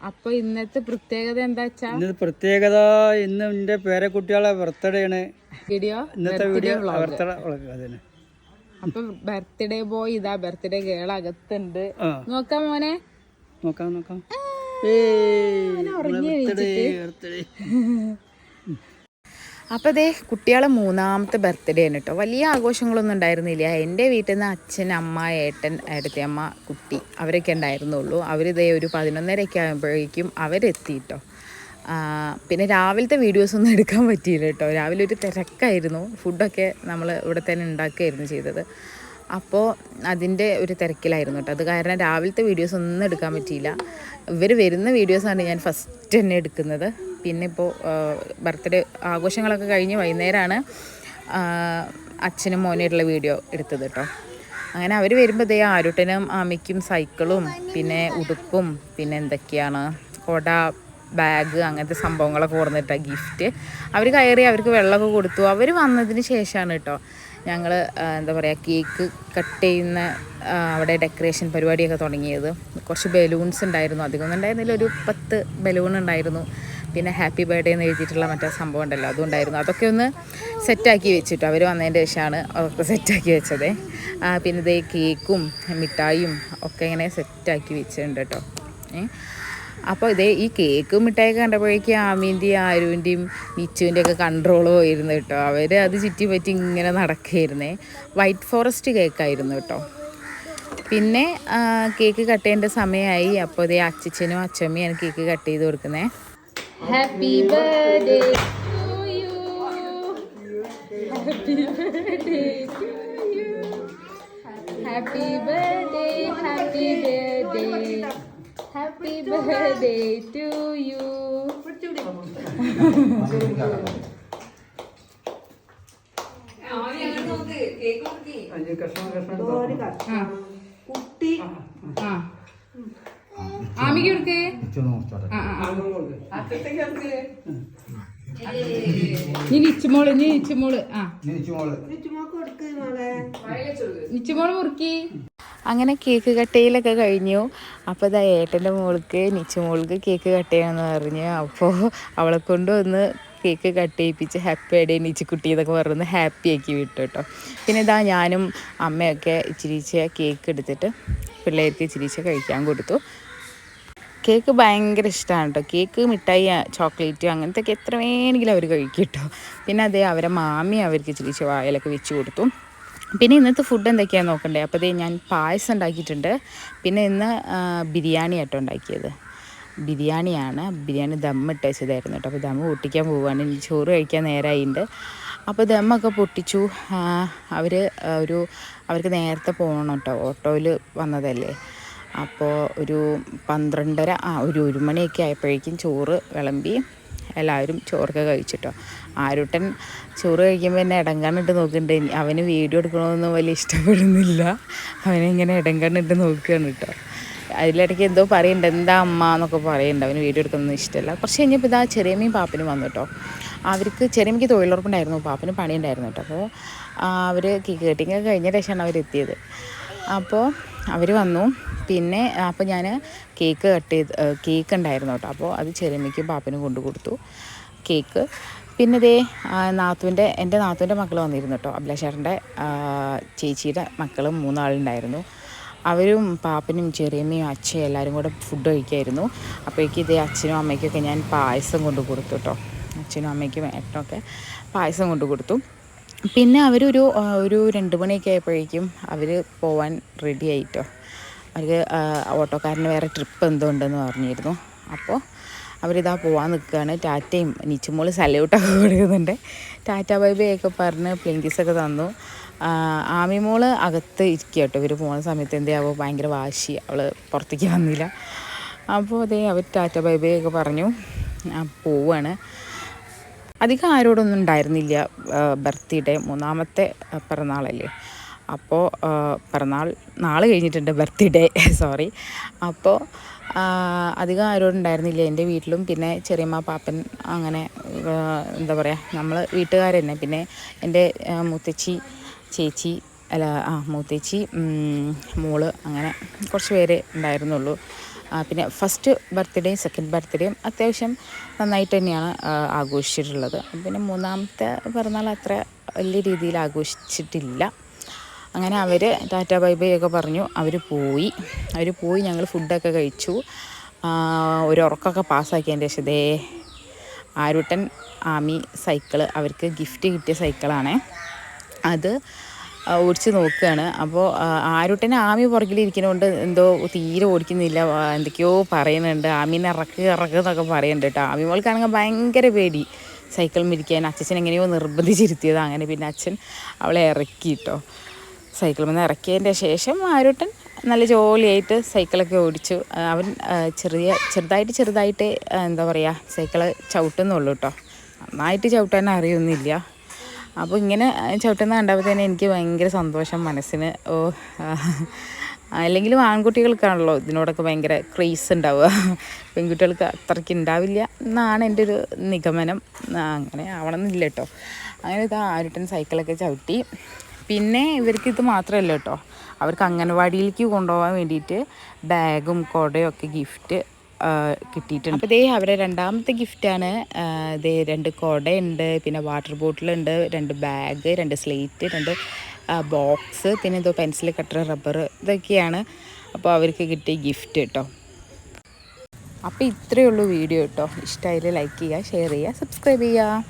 അപ്പൊ ഇന്നത്തെ പ്രത്യേകത എന്താ വെച്ചാ ഇന്ന് പ്രത്യേകത ഇന്ന് എന്റെ പേരക്കുട്ടികളെ ബർത്ത്ഡേ ആണ്. വീഡിയോ? ഇന്നത്തെ വീഡിയോ ബർത്ത്ഡേ അപ്പൊ ബർത്ത്ഡേ ബോയ് ഇതാ ബർത്ത്ഡേ ഗേൾ അകത്തുണ്ട്. നോക്കാം മോനെ. നോക്കാം നോക്കാം. ഉറങ്ങി അപ്പോൾ അതേ കുട്ടികളെ മൂന്നാമത്തെ ബർത്ത്ഡേ ആണ് കേട്ടോ വലിയ ആഘോഷങ്ങളൊന്നും ഉണ്ടായിരുന്നില്ല. എന്റെ വീട്ടിൽ നിന്ന് അച്ഛൻ അമ്മ ഏട്ടൻ ഏട്ടത്തിയമ്മ കുട്ടി അവരൊക്കെ ഉണ്ടായിരുന്നുള്ളൂ. അവരിതേ ഒരു പതിനൊന്നരയൊക്കെ ആകുമ്പോഴേക്കും അവരെത്തി കേട്ടോ പിന്നെ രാവിലത്തെ വീഡിയോസ് ഒന്നും എടുക്കാൻ പറ്റിയില്ല കേട്ടോ രാവിലെ ഒരു തിരക്കായിരുന്നു. ഫുഡൊക്കെ നമ്മൾ ഇവിടെ തന്നെ ഉണ്ടാക്കുകയായിരുന്നു ചെയ്തത്. അപ്പോൾ അതിന്റെ ഒരു തിരക്കിലായിരുന്നു കേട്ടോ അത് കാരണം രാവിലത്തെ വീഡിയോസ് ഒന്നും എടുക്കാൻ പറ്റിയില്ല. ഇവർ വരുന്ന വീഡിയോസാണ് ഞാൻ ഫസ്റ്റ് തന്നെ എടുക്കുന്നത്. പിന്നെ ഇപ്പോൾ ബർത്ത്ഡേ ആഘോഷങ്ങളൊക്കെ കഴിഞ്ഞ് വൈകുന്നേരമാണ് അച്ഛനും മോനായിട്ടുള്ള വീഡിയോ എടുത്തത് കേട്ടോ അങ്ങനെ അവർ വരുമ്പോൾ ദേ ആരുട്ടനും ആമയ്ക്കും സൈക്കിളും പിന്നെ ഉടുപ്പും പിന്നെ എന്തൊക്കെയാണ് കൊട ബാഗ് അങ്ങനത്തെ സംഭവങ്ങളൊക്കെ കൊടുത്തിട്ടാണ് ഗിഫ്റ്റ് അവർ കയറി അവർക്ക് വെള്ളമൊക്കെ കൊടുത്തു. അവർ വന്നതിന് ശേഷമാണ് കേട്ടോ ഞങ്ങൾ എന്താ പറയുക കേക്ക് കട്ട് ചെയ്യുന്ന അവിടെ ഡെക്കറേഷൻ പരിപാടിയൊക്കെ തുടങ്ങിയത്. കുറച്ച് ബലൂൺസ് ഉണ്ടായിരുന്നു. അധികമൊന്നും ഉണ്ടായിരുന്നില്ല ഒരു പത്ത് ബലൂൺ ഉണ്ടായിരുന്നു. പിന്നെ ഹാപ്പി ബർത്ത്ഡേ എന്ന് എഴുതിയിട്ടുള്ള മറ്റേ സംഭവം ഉണ്ടല്ലോ അതും ഉണ്ടായിരുന്നു. അതൊക്കെ ഒന്ന് സെറ്റാക്കി വെച്ചിട്ട്. അവർ വന്നതിന്റെ ശേഷമാണ് അതൊക്കെ സെറ്റാക്കി വെച്ചത്. പിന്നെ ഇതേ കേക്കും മിഠായിയും ഒക്കെ ഇങ്ങനെ സെറ്റാക്കി വെച്ചിട്ടുണ്ട് കേട്ടോ. അപ്പോൾ ഇതേ ഈ കേക്ക് മിഠായിയൊക്കെ കണ്ടപ്പോഴേക്കും ആമീന്റെയും ആരുവിന്റെയും നിച്ചുവിന്റെ ഒക്കെ കൺട്രോൾ പോയിരുന്നു കേട്ടോ. അവർ അത് ചുറ്റി പറ്റി ഇങ്ങനെ നടക്കുകയായിരുന്നേ. വൈറ്റ് ഫോറസ്റ്റ് കേക്കായിരുന്നു കേട്ടോ. പിന്നെ കേക്ക് കട്ട് ചെയ്യേണ്ട സമയമായി. അപ്പോൾ ഇതേ അച്ഛനും അച്ഛമ്മയാണ് കേക്ക് കട്ട് ചെയ്ത് കൊടുക്കുന്നത് happy birthday happy birthday happy birthday happy birthday to you അഞ്ച് കഷ്ണം കഷ്ണം കുട്ടി. ആ. ആമിക്ക് കൊടുക്കേ. നീ നിച്ചുമോൾ നീ നിച്ചുമോൾ ആ. ചുമ്മാ കൊടുക്ക് മോളെ. നിച്ചുമോൾ മുറുക്കി. അങ്ങനെ കേക്ക് കട്ടയിലൊക്കെ കഴിഞ്ഞു. അപ്പോൾ ഇതാ ഏട്ടന്റെ മോൾക്ക് നിച്ചു മോൾക്ക് കേക്ക് കട്ട് പറഞ്ഞു. അപ്പോൾ അവളെ കൊണ്ട് വന്ന് കേക്ക് കട്ട് ചെയ്യിപ്പിച്ച് ഹാപ്പി ബർത്ത്ഡേ നിച്ചുക്കുട്ടി എന്നൊക്കെ പറഞ്ഞ് ഹാപ്പി ആക്കി വിട്ടു കേട്ടോ. പിന്നെ ഇതാ ഞാനും അമ്മയൊക്കെ ഇച്ചിരി കേക്ക് എടുത്തിട്ട് പിള്ളേർക്ക് ഇച്ചിരി കഴിക്കാൻ കൊടുത്തു. കേക്ക് ഭയങ്കര ഇഷ്ടമാണ് കേട്ടോ. കേക്ക് മിഠായി ചോക്ലേറ്റ് അങ്ങനത്തെ ഒക്കെ എത്ര വേണമെങ്കിലും അവർ കഴിക്കും കേട്ടോ. പിന്നെ അതേ അവരെ മാമി അവർക്ക് ഇച്ചിരി വായലൊക്കെ വെച്ച് കൊടുത്തു. പിന്നെ ഇന്നത്തെ ഫുഡ് എന്തൊക്കെയാണെന്ന് നോക്കണ്ടേ? അപ്പോൾ ഇതേ ഞാൻ പായസം ഉണ്ടാക്കിയിട്ടുണ്ട്. പിന്നെ ഇന്ന് ബിരിയാണി ആട്ടോ ഉണ്ടാക്കിയത്. ബിരിയാണിയാണ്. ബിരിയാണി ദമ്മിട്ട് വെച്ചതായിരുന്നു കേട്ടോ. അപ്പോൾ ദമ്മ് പൊട്ടിക്കാൻ പോവുകയാണ് ഇനി ചോറ് കഴിക്കാൻ നേരമായിട്ടുണ്ട് അപ്പോൾ ദമ്മൊക്കെ പൊട്ടിച്ചു. അവർ ഒരു അവർക്ക് നേരത്തെ പോകണം കേട്ടോ. ഓട്ടോയിൽ വന്നതല്ലേ. അപ്പോൾ ഒരു പന്ത്രണ്ടര ആ ഒരു ഒരു മണിയൊക്കെ ആയപ്പോഴേക്കും ചോറ് വിളമ്പി എല്ലാവരും ചോറൊക്കെ കഴിച്ചിട്ടോ. ആരുട്ടൻ ചോറ് കഴിക്കുമ്പോൾ എന്നെ ഇടങ്കണ്ണിട്ട് ഇനി അവന് വീഡിയോ എടുക്കണമെന്നൊന്നും വലിയ ഇഷ്ടപ്പെടുന്നില്ല. അവനിങ്ങനെ ഇടങ്കണ്ണിട്ട് നോക്കുകയാണ് കേട്ടോ അതിലിടയ്ക്ക് എന്തോ പറയുന്നുണ്ട് എന്താ അമ്മ? എന്നൊക്കെ പറയുന്നുണ്ട് അവന് വീഡിയോ എടുക്കുന്നത് ഇഷ്ടമല്ല കുറച്ച് കഴിഞ്ഞപ്പോൾ ഇതാ ചെറിയമ്മയും പാപ്പനും വന്നു കേട്ടോ അവർക്ക് ചെറിയമ്മയ്ക്ക് തൊഴിലുറപ്പുണ്ടായിരുന്നു. പാപ്പന് പണിയുണ്ടായിരുന്നു കേട്ടോ അപ്പോൾ അവർ കേട്ടിങ്ങൊക്കെ കഴിഞ്ഞ ശേഷമാണ് അവരെത്തിയത്. അപ്പോൾ അവർ വന്നു. പിന്നെ അപ്പോൾ ഞാൻ കേക്ക് കട്ട് ചെയ്ത് കേക്ക് ഉണ്ടായിരുന്നു കേട്ടോ. അപ്പോൾ അത് ചെറിയമ്മയ്ക്ക് പാപ്പനും കൊണ്ടു കൊടുത്തു കേക്ക്. പിന്നെ ദേ നാത്തുവിന്റെ എന്റെ നാത്തുവിന്റെ മക്കൾ വന്നിരുന്നു കേട്ടോ. അഭിലാഷേട്ടന്റെ ചേച്ചിയുടെ മക്കളും മൂന്നാളുണ്ടായിരുന്നു. അവരും പാപ്പനും ചെറിയമ്മയും അച്ഛയും എല്ലാവരും കൂടെ ഫുഡ് കഴിക്കായിരുന്നു. അപ്പോഴേക്കും ഇതേ അച്ഛനും അമ്മയ്ക്കൊക്കെ ഞാൻ പായസം കൊണ്ട് കൊടുത്തു കേട്ടോ. അച്ഛനും അമ്മയ്ക്കും ഏട്ടനൊക്കെ പായസം കൊണ്ട് കൊടുത്തു. പിന്നെ അവരൊരു ഒരു രണ്ട് മണിയൊക്കെ ആയപ്പോഴേക്കും അവർ പോവാൻ റെഡി ആയിട്ടോ. അവർക്ക് ഓട്ടോക്കാരന്റെ വേറെ ട്രിപ്പ് എന്തോ ഉണ്ടെന്ന് പറഞ്ഞിരുന്നു. അപ്പോൾ അവരിതാ പോവാൻ നിൽക്കുകയാണ് ടാറ്റയും നിച്ചുമോൾ സല്യൂട്ടൊക്കെ കൊടുക്കുന്നുണ്ട്. ടാറ്റ ബൈ ബൈ ഒക്കെ പറഞ്ഞ് പ്ലിങ്കിസൊക്കെ തന്നു. ആമി ആമിമോൾ അകത്ത് ഇരിക്കുക കേട്ടോ ഇവർ പോകുന്ന സമയത്ത് എന്തെയാവോ ഭയങ്കര വാശി. അവൾ പുറത്തേക്ക് വന്നില്ല. അപ്പോൾ അതേ അവർ ടാറ്റ ബൈ ബൈ ഒക്കെ പറഞ്ഞു. പോവാണ്. അധികം ആരോടൊന്നും ഉണ്ടായിരുന്നില്ല. ബർത്ത്ഡേ മൂന്നാമത്തെ പിറന്നാളല്ലേ. അപ്പോൾ പിറന്നാൾ നാളെ കഴിഞ്ഞിട്ടുണ്ട് ബർത്ത്ഡേ സോറി. അപ്പോൾ അധികം ആരോടും ഉണ്ടായിരുന്നില്ല. എന്റെ വീട്ടിലും പിന്നെ ചെറിയമ്മ പാപ്പൻ അങ്ങനെ എന്താ പറയുക നമ്മൾ വീട്ടുകാർ തന്നെ പിന്നെ എന്റെ മുത്തച്ഛി ചേച്ചി അല്ല ആ മൂത്തേച്ചി മോൾ അങ്ങനെ കുറച്ച് പേരെ ഉണ്ടായിരുന്നുള്ളൂ. പിന്നെ ഫസ്റ്റ് ബർത്ത്ഡേയും സെക്കൻഡ് ബർത്ത്ഡേയും അത്യാവശ്യം നന്നായിട്ട് തന്നെയാണ് ആഘോഷിച്ചിട്ടുള്ളത്. പിന്നെ മൂന്നാമത്തെ പിറന്നാൾ അത്ര വലിയ രീതിയിൽ ആഘോഷിച്ചിട്ടില്ല. അങ്ങനെ അവർ ടാറ്റ ബൈ ഒക്കെ പറഞ്ഞു അവർ പോയി. അവർ പോയി ഞങ്ങൾ ഫുഡൊക്കെ കഴിച്ചു. ഒരു ഉറക്കൊക്കെ പാസ്സാക്കിയതിന്റെ ശേഷം ദേ ആരുട്ടൻ ആമി സൈക്കിൾ അവർക്ക് ഗിഫ്റ്റ് കിട്ടിയ സൈക്കിളാണ്. അത് ഓടിച്ച് നോക്കുകയാണ് അപ്പോൾ ആരുട്ടനെ ആമി പുറകിലിരിക്കുന്നതുകൊണ്ട് എന്തോ തീരെ ഓടിക്കുന്നില്ല. എന്തൊക്കെയോ പറയുന്നുണ്ട്. ആമീനെ ഇറക്ക് ഇറക്ക് എന്നൊക്കെ പറയുന്നുണ്ട് കേട്ടോ. ആമി മോൾക്കാണെങ്കിൽ ഭയങ്കര പേടി. സൈക്കിൾ മിരിക്കാൻ അച്ഛൻ എങ്ങനെയോ നിർബന്ധിച്ചിരുത്തിയത്. അങ്ങനെ പിന്നെ അച്ഛൻ അവളെ ഇറക്കി കേട്ടോ സൈക്കിളിൽ നിന്ന് ഇറക്കിയതിന്റെ ശേഷം ആരുട്ടൻ നല്ല ജോലിയായിട്ട് സൈക്കിളൊക്കെ ഓടിച്ചു. അവൻ ചെറിയ ചെറുതായിട്ട് ചെറുതായിട്ട് എന്താ പറയുക സൈക്കിൾ ചവിട്ടുന്നുള്ളൂ കേട്ടോ നന്നായിട്ട് ചവിട്ടാൻ അറിയൊന്നുമില്ല. അപ്പോൾ ഇങ്ങനെ ചവിട്ടുന്ന കണ്ടപ്പോൾ തന്നെ എനിക്ക് ഭയങ്കര സന്തോഷം മനസ്സിന്. ഓ അല്ലെങ്കിലും ആൺകുട്ടികൾക്കാണല്ലോ ഇതിനോടൊക്കെ ഭയങ്കര ക്രേസ് ഉണ്ടാവുക. പെൺകുട്ടികൾക്ക് അത്രയ്ക്ക് ഉണ്ടാവില്ല എന്നാണ് എന്റെ ഒരു നിഗമനം. അങ്ങനെ ആവണമെന്നില്ല കേട്ടോ. അങ്ങനെ ഇത് ആരുട്ടൻ സൈക്കിളൊക്കെ ചവിട്ടി. പിന്നെ ഇവർക്ക് ഇത് മാത്രമല്ല കേട്ടോ. അവർക്ക് അംഗനവാടിയിലേക്ക് കൊണ്ടുപോകാൻ വേണ്ടിയിട്ട് ബാഗും കുടയും ഒക്കെ ഗിഫ്റ്റ് കിട്ടിയിട്ടുണ്ട്. അപ്പോൾ ഇതേ അവരെ രണ്ടാമത്തെ ഗിഫ്റ്റാണ് ഇതേ രണ്ട് കുടയുണ്ട് പിന്നെ വാട്ടർ ബോട്ടിലുണ്ട് രണ്ട് ബാഗ് രണ്ട് സ്ലേറ്റ് രണ്ട് ബോക്സ് പിന്നെ എന്തോ പെൻസിൽ കട്ടർ റബ്ബർ ഇതൊക്കെയാണ്. അപ്പോൾ അവർക്ക് കിട്ടിയ ഗിഫ്റ്റ് കേട്ടോ. അപ്പോൾ ഇത്രയേ ഉള്ളൂ വീഡിയോ കേട്ടോ. ഇഷ്ടമായാലും ലൈക്ക് ചെയ്യുക ഷെയർ ചെയ്യുക സബ്സ്ക്രൈബ് ചെയ്യുക.